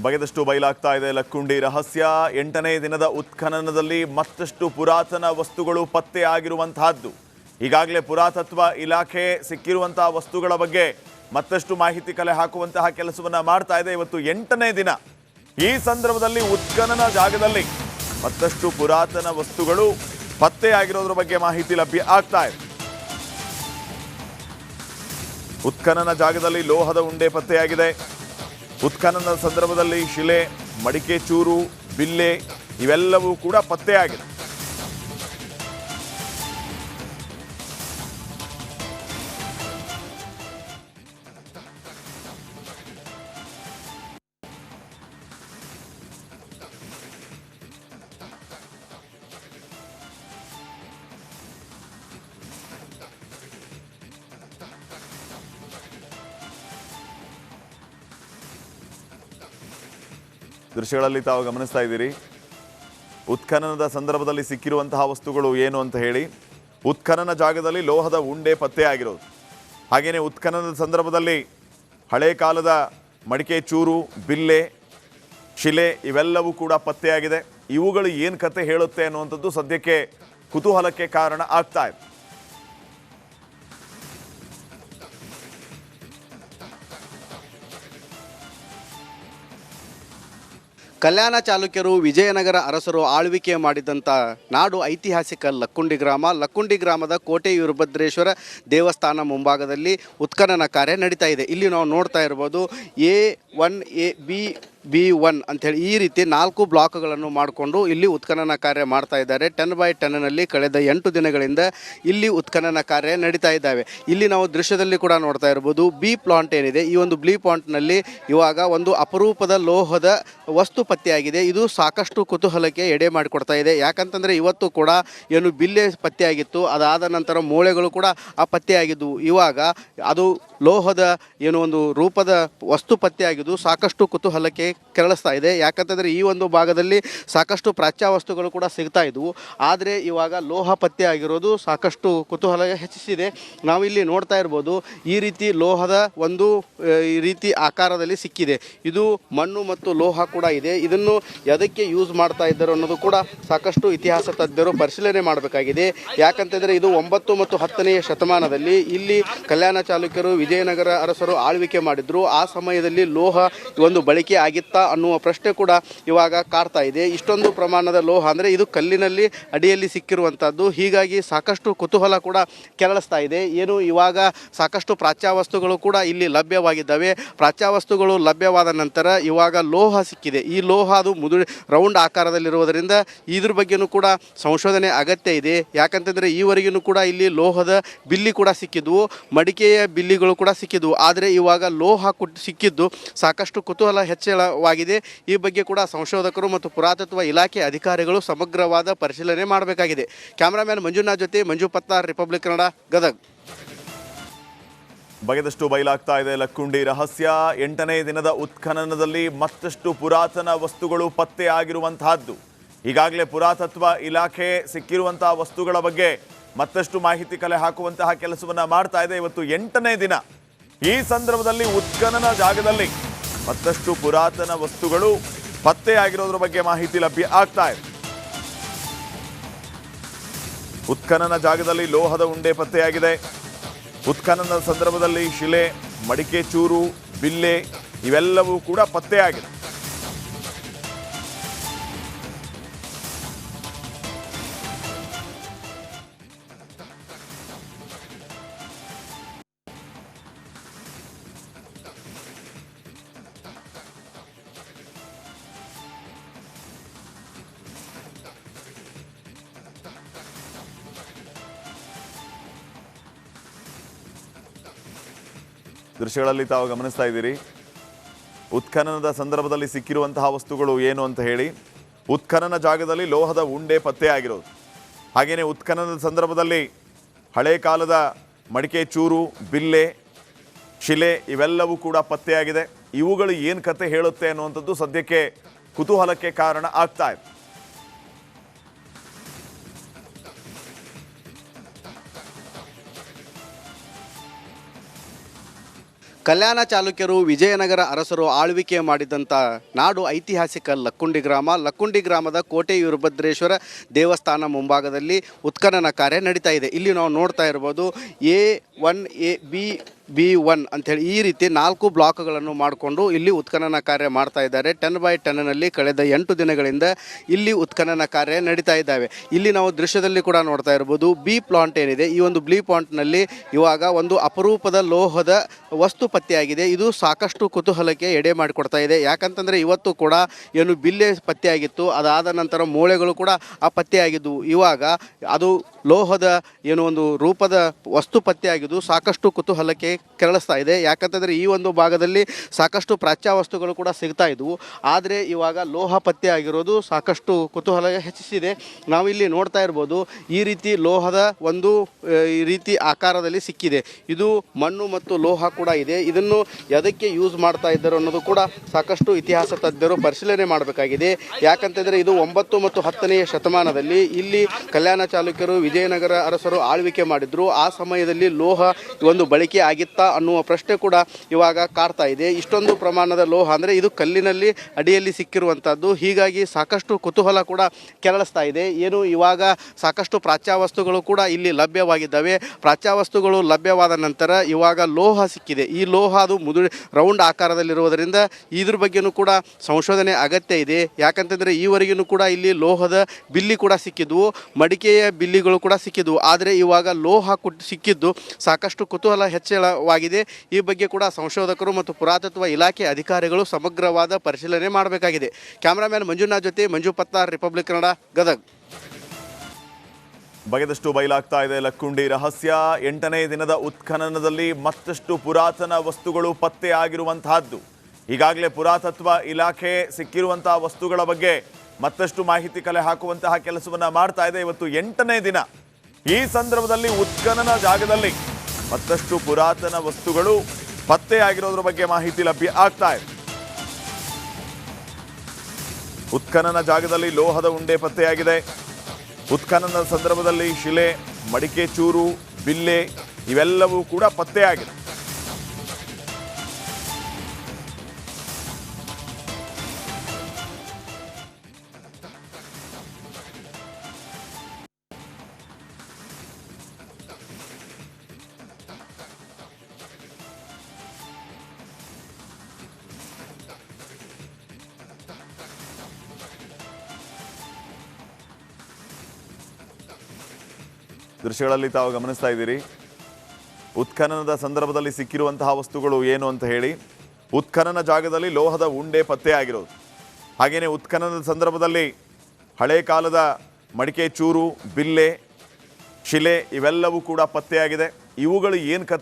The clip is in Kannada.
ಬಗೆದಷ್ಟು ಬಯಲಾಗ್ತಾ ಇದೆ ಲಕ್ಕುಂಡಿ ರಹಸ್ಯ. ಎಂಟನೇ ದಿನದ ಉತ್ಖನನದಲ್ಲಿ ಮತ್ತಷ್ಟು ಪುರಾತನ ವಸ್ತುಗಳು ಪತ್ತೆ ಆಗಿರುವಂತಹದ್ದು ಈಗಾಗಲೇ ಪುರಾತತ್ವ ಇಲಾಖೆ ಸಿಕ್ಕಿರುವಂತಹ ವಸ್ತುಗಳ ಬಗ್ಗೆ ಮತ್ತಷ್ಟು ಮಾಹಿತಿ ಕಲೆ ಹಾಕುವಂತಹ ಕೆಲಸವನ್ನು ಮಾಡ್ತಾ ಇದೆ ಇವತ್ತು ಎಂಟನೇ ದಿನ. ಈ ಸಂದರ್ಭದಲ್ಲಿ ಉತ್ಖನನ ಜಾಗದಲ್ಲಿ ಮತ್ತಷ್ಟು ಪುರಾತನ ವಸ್ತುಗಳು ಪತ್ತೆ ಆಗಿರೋದ್ರ ಬಗ್ಗೆ ಮಾಹಿತಿ ಲಭ್ಯ ಆಗ್ತಾ ಇದೆ. ಉತ್ಖನನ ಜಾಗದಲ್ಲಿ ಲೋಹದ ಉಂಡೆ ಪತ್ತೆಯಾಗಿದೆ. ಉತ್ಖನನದ ಸಂದರ್ಭದಲ್ಲಿ ಶಿಲೆ ಮಡಿಕೆ ಚೂರು ಬಿಲ್ಲೆ ಇವೆಲ್ಲವೂ ಕೂಡ ಪತ್ತೆಯಾಗಿದೆ. ದೃಶ್ಯಗಳಲ್ಲಿ ತಾವು ಗಮನಿಸ್ತಾ ಇದ್ದೀರಿ. ಉತ್ಖನನದ ಸಂದರ್ಭದಲ್ಲಿ ಸಿಕ್ಕಿರುವಂತಹ ವಸ್ತುಗಳು ಏನು ಅಂತ ಹೇಳಿ, ಉತ್ಖನನ ಜಾಗದಲ್ಲಿ ಲೋಹದ ಉಂಡೆ ಪತ್ತೆಯಾಗಿರೋದು ಹಾಗೆಯೇ ಉತ್ಖನನದ ಸಂದರ್ಭದಲ್ಲಿ ಹಳೆ ಕಾಲದ ಮಡಿಕೆ, ಚೂರು, ಬಿಲ್ಲೆ, ಶಿಲೆ ಇವೆಲ್ಲವೂ ಕೂಡ ಪತ್ತೆಯಾಗಿದೆ. ಇವುಗಳು ಏನು ಕತೆ ಹೇಳುತ್ತೆ ಅನ್ನುವಂಥದ್ದು ಸದ್ಯಕ್ಕೆ ಕುತೂಹಲಕ್ಕೆ ಕಾರಣ ಆಗ್ತಾ ಇದೆ. ಕಲ್ಯಾಣ ಚಾಲುಕ್ಯರು ವಿಜಯನಗರ ಅರಸರು ಆಳ್ವಿಕೆ ಮಾಡಿದಂಥ ನಾಡು ಐತಿಹಾಸಿಕ ಲಕ್ಕುಂಡಿ ಗ್ರಾಮ. ಲಕ್ಕುಂಡಿ ಗ್ರಾಮದ ಕೋಟೆ ವೀರಭದ್ರೇಶ್ವರ ದೇವಸ್ಥಾನ ಮುಂಭಾಗದಲ್ಲಿ ಉತ್ಖನನ ಕಾರ್ಯ ನಡೀತಾ ಇದೆ. ಇಲ್ಲಿ ನಾವು ನೋಡ್ತಾ ಇರ್ಬೋದು A one A B B one ಅಂಥೇಳಿ ಈ ರೀತಿ ನಾಲ್ಕು ಬ್ಲಾಕ್ಗಳನ್ನು ಮಾಡಿಕೊಂಡು ಇಲ್ಲಿ ಉತ್ಖನನ ಕಾರ್ಯ ಮಾಡ್ತಾ ಇದ್ದಾರೆ. ಟೆನ್ ಬೈ ಟೆನ್ನಲ್ಲಿ ಕಳೆದ ಎಂಟು ದಿನಗಳಿಂದ ಇಲ್ಲಿ ಉತ್ಖನನ ಕಾರ್ಯ ನಡೀತಾ ಇದ್ದಾವೆ. ಇಲ್ಲಿ ನಾವು ದೃಶ್ಯದಲ್ಲಿ ಕೂಡ ನೋಡ್ತಾ ಇರ್ಬೋದು, ಬಿ ಪ್ಲಾಂಟ್ ಏನಿದೆ, ಈ ಒಂದು ಬ್ಲೀ ಪ್ಲಾಂಟ್ನಲ್ಲಿ ಇವಾಗ ಒಂದು ಅಪರೂಪದ ಲೋಹದ ವಸ್ತು ಪತ್ತೆಯಾಗಿದೆ. ಇದು ಸಾಕಷ್ಟು ಕುತೂಹಲಕ್ಕೆ ಎಡೆ ಮಾಡಿಕೊಡ್ತಾ ಇದೆ. ಯಾಕಂತಂದರೆ ಇವತ್ತು ಕೂಡ ಏನು ಬಿಲ್ಲೆ ಪತ್ತೆಯಾಗಿತ್ತು, ಅದಾದ ನಂತರ ಮೂಳೆಗಳು ಕೂಡ ಆ ಪತ್ತೆಯಾಗಿದ್ದವು ಇವಾಗ ಅದು ಲೋಹದ ಏನು ಒಂದು ರೂಪದ ವಸ್ತು ಪತ್ತೆಯಾಗಿದ್ದು ಸಾಕಷ್ಟು ಕುತೂಹಲಕ್ಕೆ ಕೆರಳಿಸ್ತಾ ಇದೆ. ಯಾಕಂತಂದರೆ ಈ ಒಂದು ಭಾಗದಲ್ಲಿ ಸಾಕಷ್ಟು ಪ್ರಾಚ್ಯ ವಸ್ತುಗಳು ಕೂಡ ಸಿಗ್ತಾ ಇದ್ವು. ಆದರೆ ಇವಾಗ ಲೋಹ ಪತ್ತೆ ಆಗಿರೋದು ಸಾಕಷ್ಟು ಕುತೂಹಲ ಹೆಚ್ಚಿಸಿದೆ. ನಾವಿಲ್ಲಿ ನೋಡ್ತಾ ಇರ್ಬೋದು, ಈ ರೀತಿ ಲೋಹದ ಒಂದು ಈ ರೀತಿ ಆಕಾರದಲ್ಲಿ ಸಿಕ್ಕಿದೆ. ಇದು ಮಣ್ಣು ಮತ್ತು ಲೋಹ ಕೂಡ ಇದೆ. ಇದನ್ನು ಎದಕ್ಕೆ ಯೂಸ್ ಮಾಡ್ತಾ ಇದ್ದರು ಅನ್ನೋದು ಕೂಡ ಸಾಕಷ್ಟು ಇತಿಹಾಸ ತಜ್ಞರು ಪರಿಶೀಲನೆ ಮಾಡಬೇಕಾಗಿದೆ. ಯಾಕಂತಂದರೆ ಇದು ಒಂಬತ್ತು ಮತ್ತು ಹತ್ತನೆಯ ಶತಮಾನದಲ್ಲಿ ಇಲ್ಲಿ ಕಲ್ಯಾಣ ಚಾಲುಕ್ಯರು ವಿಜಯನಗರ ಅರಸರು ಆಳ್ವಿಕೆ ಮಾಡಿದ್ರು. ಆ ಸಮಯದಲ್ಲಿ ಲೋಹ ಒಂದು ಬಳಕೆ ಆಗಿತ್ತಾ ಅನ್ನುವ ಪ್ರಶ್ನೆ ಕೂಡ ಇವಾಗ ಕಾಡ್ತಾ ಇದೆ. ಇಷ್ಟೊಂದು ಪ್ರಮಾಣದ ಲೋಹ ಅಂದರೆ ಇದು ಕಲ್ಲಿನಲ್ಲಿ ಅಡಿಯಲ್ಲಿ ಸಿಕ್ಕಿರುವಂಥದ್ದು ಹೀಗಾಗಿ ಸಾಕಷ್ಟು ಕುತೂಹಲ ಕೂಡ ಕೆರಳಿಸ್ತಾ ಇದೆ. ಏನು ಇವಾಗ ಸಾಕಷ್ಟು ಪ್ರಾಚ್ಯ ವಸ್ತುಗಳು ಕೂಡ ಇಲ್ಲಿ ಲಭ್ಯವಾಗಿದ್ದಾವೆ. ಪ್ರಾಚ್ಯ ವಸ್ತುಗಳು ಲಭ್ಯವಾದ ನಂತರ ಇವಾಗ ಲೋಹ ಸಿಕ್ಕಿದೆ. ಈ ಲೋಹ ಅದು ಮುದು ರೌಂಡ್ ಆಕಾರದಲ್ಲಿರುವುದರಿಂದ ಇದ್ರ ಬಗ್ಗೆನೂ ಕೂಡ ಸಂಶೋಧನೆ ಅಗತ್ಯ ಇದೆ. ಯಾಕಂತಂದರೆ ಈವರೆಗೂ ಕೂಡ ಇಲ್ಲಿ ಲೋಹದ ಬಿಲ್ಲಿ ಕೂಡ ಸಿಕ್ಕಿದ್ವು. ಮಡಿಕೆಯ ಬಿಲ್ಲಿಗಳು ಕೂಡ ಸಿಕ್ಕಿದ್ವು. ಆದರೆ ಇವಾಗ ಲೋಹ ಸಿಕ್ಕಿದ್ದು ಸಾಕಷ್ಟು ಕುತೂಹಲ ಹೆಚ್ಚಳವಾಗಿದೆ ಈ ಬಗ್ಗೆ ಕೂಡ ಸಂಶೋಧಕರು ಮತ್ತು ಪುರಾತತ್ವ ಇಲಾಖೆ ಅಧಿಕಾರಿಗಳು ಸಮಗ್ರವಾದ ಪರಿಶೀಲನೆ ಮಾಡಬೇಕಾಗಿದೆ. ಕ್ಯಾಮ್ರಾಮ್ಯಾನ್ ಮಂಜುನಾಥ್ ಜೊತೆ ಮಂಜು ಪತ್ತಾರ್ ರಿಪಬ್ಲಿಕ್ ಕನ್ನಡ, ಗದಗ್. ಬಗೆದಷ್ಟು ಬಯಲಾಗ್ತಾ ಇದೆ ಲಕ್ಕುಂಡಿ ರಹಸ್ಯ. ಎಂಟನೇ ದಿನದ ಉತ್ಖನನದಲ್ಲಿ ಮತ್ತಷ್ಟು ಪುರಾತನ ವಸ್ತುಗಳು ಪತ್ತೆ ಆಗಿರುವಂತಹದ್ದು. ಈಗಾಗಲೇ ಪುರಾತತ್ವ ಇಲಾಖೆ ಸಿಕ್ಕಿರುವಂತಹ ವಸ್ತುಗಳ ಬಗ್ಗೆ ಮತ್ತಷ್ಟು ಮಾಹಿತಿ ಕಲೆ ಹಾಕುವಂತಹ ಕೆಲಸವನ್ನು ಮಾಡ್ತಾ ಇದೆ. ಇವತ್ತು ಎಂಟನೇ ದಿನ. ಈ ಸಂದರ್ಭದಲ್ಲಿ ಉತ್ಖನನ ಜಾಗದಲ್ಲಿ ಮತ್ತಷ್ಟು ಪುರಾತನ ವಸ್ತುಗಳು ಪತ್ತೆಯಾಗಿರೋದ್ರ ಬಗ್ಗೆ ಮಾಹಿತಿ ಲಭ್ಯ ಆಗ್ತಾ ಇದೆ. ಉತ್ಖನನ ಜಾಗದಲ್ಲಿ ಲೋಹದ ಉಂಡೆ ಪತ್ತೆಯಾಗಿದೆ. ಉತ್ಖನನದ ಸಂದರ್ಭದಲ್ಲಿ ಶಿಲೆ ಮಡಿಕೆ ಚೂರು ಬಿಲ್ಲೆ ಇವೆಲ್ಲವೂ ಕೂಡ ಪತ್ತೆಯಾಗಿದೆ. ದೃಶ್ಯಗಳಲ್ಲಿ ತಾವು ಗಮನಿಸ್ತಾ ಇದ್ದೀರಿ. ಉತ್ಖನನದ ಸಂದರ್ಭದಲ್ಲಿ ಸಿಕ್ಕಿರುವಂತಹ ವಸ್ತುಗಳು ಏನು ಅಂತ ಹೇಳಿ, ಉತ್ಖನನ ಜಾಗದಲ್ಲಿ ಲೋಹದ ಉಂಡೆ ಪತ್ತೆಯಾಗಿರೋದು ಹಾಗೆಯೇ ಉತ್ಖನನದ ಸಂದರ್ಭದಲ್ಲಿ ಹಳೆ ಕಾಲದ ಮಡಿಕೆ, ಚೂರು, ಬಿಲ್ಲೆ, ಶಿಲೆ ಇವೆಲ್ಲವೂ ಕೂಡ ಪತ್ತೆಯಾಗಿದೆ. ಇವುಗಳು ಏನು ಕತೆ ಹೇಳುತ್ತೆ ಅನ್ನುವಂಥದ್ದು ಸದ್ಯಕ್ಕೆ ಕುತೂಹಲಕ್ಕೆ ಕಾರಣ ಆಗ್ತಾ ಇದೆ. ಕಲ್ಯಾಣ ಚಾಲುಕ್ಯರು, ವಿಜಯನಗರ ಅರಸರು ಆಳ್ವಿಕೆ ಮಾಡಿದಂಥ ನಾಡು ಐತಿಹಾಸಿಕ ಲಕ್ಕುಂಡಿ ಗ್ರಾಮ. ಲಕ್ಕುಂಡಿ ಗ್ರಾಮದ ಕೋಟೆ ವೀರಭದ್ರೇಶ್ವರ ದೇವಸ್ಥಾನ ಮುಂಭಾಗದಲ್ಲಿ ಉತ್ಖನನ ಕಾರ್ಯ ನಡೀತಾ ಇದೆ. ಇಲ್ಲಿ ನಾವು ನೋಡ್ತಾ ಇರ್ಬೋದು, A one A, B B one ಅಂಥೇಳಿ ಈ ರೀತಿ ನಾಲ್ಕು ಬ್ಲಾಕ್ಗಳನ್ನು ಮಾಡಿಕೊಂಡು ಇಲ್ಲಿ ಉತ್ಖನನ ಕಾರ್ಯ ಮಾಡ್ತಾ ಇದ್ದಾರೆ. ಟೆನ್ ಬೈ ಟೆನ್ನಲ್ಲಿ ಕಳೆದ ಎಂಟು ದಿನಗಳಿಂದ ಇಲ್ಲಿ ಉತ್ಖನನ ಕಾರ್ಯ ನಡೀತಾ ಇದ್ದಾವೆ. ಇಲ್ಲಿ ನಾವು ದೃಶ್ಯದಲ್ಲಿ ಕೂಡ ನೋಡ್ತಾ ಇರ್ಬೋದು, ಬಿ ಪ್ಲಾಂಟ್ ಏನಿದೆ, ಈ ಒಂದು ಬ್ಲೀ ಪ್ಲಾಂಟ್ನಲ್ಲಿ ಇವಾಗ ಒಂದು ಅಪರೂಪದ ಲೋಹದ ವಸ್ತು ಪತ್ತೆಯಾಗಿದೆ. ಇದು ಸಾಕಷ್ಟು ಕುತೂಹಲಕ್ಕೆ ಎಡೆ ಮಾಡಿಕೊಡ್ತಾ ಇದೆ. ಯಾಕಂತಂದರೆ ಇವತ್ತು ಕೂಡ ಏನು ಬಿಲ್ಲೆ ಪತ್ತೆಯಾಗಿತ್ತು. ಅದಾದ ನಂತರ ಮೂಳೆಗಳು ಕೂಡ ಆ ಪತ್ತೆಯಾಗಿದ್ದವು ಇವಾಗ ಅದು ಲೋಹದ ಏನು ಒಂದು ರೂಪದ ವಸ್ತು ಪತ್ತೆಯಾಗಿದ್ದು ಸಾಕಷ್ಟು ಕುತೂಹಲಕ್ಕೆ ಕೆರಳಿಸ್ತಾ ಇದೆ. ಯಾಕಂತಂದರೆ ಈ ಒಂದು ಭಾಗದಲ್ಲಿ ಸಾಕಷ್ಟು ಪ್ರಾಚ್ಯ ವಸ್ತುಗಳು ಕೂಡ ಸಿಗ್ತಾ ಇದ್ವು. ಆದರೆ ಇವಾಗ ಲೋಹ ಪತ್ತೆ ಆಗಿರೋದು ಸಾಕಷ್ಟು ಕುತೂಹಲ ಹೆಚ್ಚಿಸಿದೆ. ನಾವಿಲ್ಲಿ ನೋಡ್ತಾ ಇರ್ಬೋದು ಈ ರೀತಿ ಲೋಹದ ಒಂದು ಈ ರೀತಿ ಆಕಾರದಲ್ಲಿ ಸಿಕ್ಕಿದೆ. ಇದು ಮಣ್ಣು ಮತ್ತು ಲೋಹ ಕೂಡ ಇದೆ. ಇದನ್ನು ಎದಕ್ಕೆ ಯೂಸ್ ಮಾಡ್ತಾ ಇದ್ದರು ಅನ್ನೋದು ಕೂಡ ಸಾಕಷ್ಟು ಇತಿಹಾಸ ತಜ್ಞರು ಪರಿಶೀಲನೆ ಮಾಡಬೇಕಾಗಿದೆ. ಯಾಕಂತಂದರೆ ಇದು ಒಂಬತ್ತು ಮತ್ತು ಹತ್ತನೆಯ ಶತಮಾನದಲ್ಲಿ ಇಲ್ಲಿ ಕಲ್ಯಾಣ ಚಾಲುಕ್ಯರು ವಿಜಯನಗರ ಅರಸರು ಆಳ್ವಿಕೆ ಮಾಡಿದ್ರು. ಆ ಸಮಯದಲ್ಲಿ ಲೋಹ ಒಂದು ಬಳಕೆ ಆಗಿತ್ತಾ ಅನ್ನುವ ಪ್ರಶ್ನೆ ಕೂಡ ಇವಾಗ ಕಾಡ್ತಾ ಇದೆ. ಇಷ್ಟೊಂದು ಪ್ರಮಾಣದ ಲೋಹ ಅಂದರೆ ಇದು ಕಲ್ಲಿನಲ್ಲಿ ಅಡಿಯಲ್ಲಿ ಸಿಕ್ಕಿರುವಂಥದ್ದು ಹೀಗಾಗಿ ಸಾಕಷ್ಟು ಕುತೂಹಲ ಕೂಡ ಕೆರಳಿಸ್ತಾ ಇದೆ. ಏನು ಇವಾಗ ಸಾಕಷ್ಟು ಪ್ರಾಚ್ಯ ವಸ್ತುಗಳು ಕೂಡ ಇಲ್ಲಿ ಲಭ್ಯವಾಗಿದ್ದಾವೆ. ಪ್ರಾಚ್ಯ ವಸ್ತುಗಳು ಲಭ್ಯವಾದ ನಂತರ ಇವಾಗ ಲೋಹ ಸಿಕ್ಕಿದೆ. ಈ ಲೋಹ ಅದು ಮುದು ರೌಂಡ್ ಆಕಾರದಲ್ಲಿರುವುದರಿಂದ ಇದ್ರ ಬಗ್ಗೆನೂ ಕೂಡ ಸಂಶೋಧನೆ ಅಗತ್ಯ ಇದೆ. ಯಾಕಂತಂದರೆ ಈವರೆಗೂ ಕೂಡ ಇಲ್ಲಿ ಲೋಹದ ಬಿಲ್ಲಿ ಕೂಡ ಸಿಕ್ಕಿದ್ವು. ಮಡಿಕೆಯ ಬಿಲ್ಲಿಗಳು ಕೂಡ ಸಿಕ್ಕಿದ್ವು. ಆದರೆ ಇವಾಗ ಲೋಹ ಸಿಕ್ಕಿದ್ದು ಸಾಕಷ್ಟು ಕುತೂಹಲ ಹೆಚ್ಚಳವಾಗಿದೆ. ಈ ಬಗ್ಗೆ ಕೂಡ ಸಂಶೋಧಕರು ಮತ್ತು ಪುರಾತತ್ವ ಇಲಾಖೆ ಅಧಿಕಾರಿಗಳು ಸಮಗ್ರವಾದ ಪರಿಶೀಲನೆ ಮಾಡಬೇಕಾಗಿದೆ. ಕ್ಯಾಮ್ರಾಮ್ಯಾನ್ ಮಂಜುನಾಥ್ ಜೊತೆ ಮಂಜು ಪತ್ತಾರ್, ರಿಪಬ್ಲಿಕ್ ಕನ್ನಡ, ಗದಗ್. ಬಗೆದಷ್ಟು ಬಯಲಾಗ್ತಾ ಇದೆ ಲಕ್ಕುಂಡಿ ರಹಸ್ಯ. ಎಂಟನೇ ದಿನದ ಉತ್ಖನನದಲ್ಲಿ ಮತ್ತಷ್ಟು ಪುರಾತನ ವಸ್ತುಗಳು ಪತ್ತೆ ಆಗಿರುವಂತಹದ್ದು ಈಗಾಗಲೇ ಪುರಾತತ್ವ ಇಲಾಖೆ ಸಿಕ್ಕಿರುವಂತಹ ವಸ್ತುಗಳ ಬಗ್ಗೆ ಮತ್ತಷ್ಟು ಮಾಹಿತಿ ಕಲೆ ಹಾಕುವಂತಹ ಕೆಲಸವನ್ನ ಮಾಡ್ತಾ ಇದೆ ಇವತ್ತು ಎಂಟನೇ ದಿನ. ಈ ಸಂದರ್ಭದಲ್ಲಿ ಉತ್ಖನನ ಜಾಗದಲ್ಲಿ ಮತ್ತಷ್ಟು ಪುರಾತನ ವಸ್ತುಗಳು ಪತ್ತೆಯಾಗಿರೋದ್ರ ಬಗ್ಗೆ ಮಾಹಿತಿ ಲಭ್ಯ ಆಗ್ತಾ ಇದೆ. ಉತ್ಖನನ ಜಾಗದಲ್ಲಿ ಲೋಹದ ಉಂಡೆ ಪತ್ತೆಯಾಗಿದೆ. ಉತ್ಖನನದ ಸಂದರ್ಭದಲ್ಲಿ ಶಿಲೆ, ಮಡಿಕೆ ಚೂರು, ಬಿಲ್ಲೆ ಇವೆಲ್ಲವೂ ಕೂಡ ಪತ್ತೆಯಾಗಿದೆ. ದೃಶ್ಯಗಳಲ್ಲಿ ತಾವು ಗಮನಿಸ್ತಾ ಇದ್ದೀರಿ. ಉತ್ಖನನದ ಸಂದರ್ಭದಲ್ಲಿ ಸಿಕ್ಕಿರುವಂತಹ ವಸ್ತುಗಳು ಏನು ಅಂತ ಹೇಳಿ, ಉತ್ಖನನ ಜಾಗದಲ್ಲಿ ಲೋಹದ ಉಂಡೆ ಪತ್ತೆಯಾಗಿರೋದು. ಹಾಗೆಯೇ ಉತ್ಖನನದ ಸಂದರ್ಭದಲ್ಲಿ ಹಳೆ ಕಾಲದ ಮಡಿಕೆ, ಚೂರು, ಬಿಲ್ಲೆ, ಶಿಲೆ ಇವೆಲ್ಲವೂ ಕೂಡ ಪತ್ತೆಯಾಗಿದೆ. ಇವುಗಳು ಏನು